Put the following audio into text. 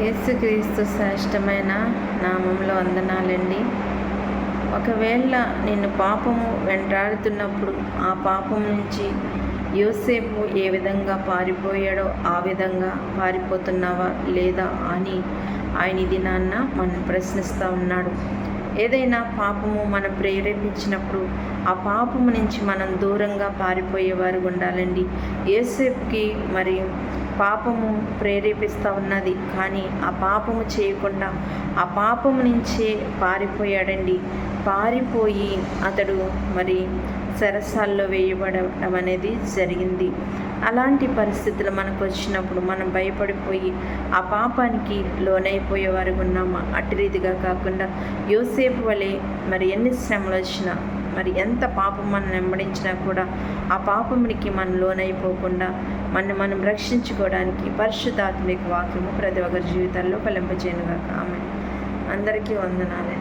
యేసుక్రీస్తు శ్రేష్టమైన నామంలో వందనాలండి. ఒకవేళ నిన్ను పాపము వెంటాడుతున్నప్పుడు ఆ పాపం నుంచి యోసేపు ఏ విధంగా పారిపోయాడో ఆ విధంగా పారిపోతున్నావా లేదా అని ఆయన ఇది దినాన్న మనం ప్రశ్నిస్తూ ఉన్నాడు. ఏదైనా పాపము మనం ప్రేరేపించినప్పుడు ఆ పాపము నుంచి మనం దూరంగా పారిపోయేవారు ఉండాలండి. ఏసేపుకి మరి పాపము ప్రేరేపిస్తూ ఉన్నది. కానీ ఆ పాపము చేయకుండా ఆ పాపము నుంచే పారిపోయాడండి. పారిపోయి అతడు మరి సరసాల్లో వేయబడటం అనేది జరిగింది. అలాంటి పరిస్థితులు మనకు వచ్చినప్పుడు మనం భయపడిపోయి ఆ పాపానికి లోనైపోయే వారు ఉన్నామా? అటు రీతిగా కాకుండా యోసేపు వలె మరి ఎన్ని శ్రమలు వచ్చినా మరి ఎంత పాపం మనం వెంబడించినా కూడా ఆ పాపమునికి మనం లోనైపోకుండా మనం మనం రక్షించుకోవడానికి పరిశుద్ధాత్మిక వాక్యము ప్రతి ఒక్కరి జీవితాల్లో ఫలింపజేయనుగాక. ఆమె అందరికీ వందనాలే.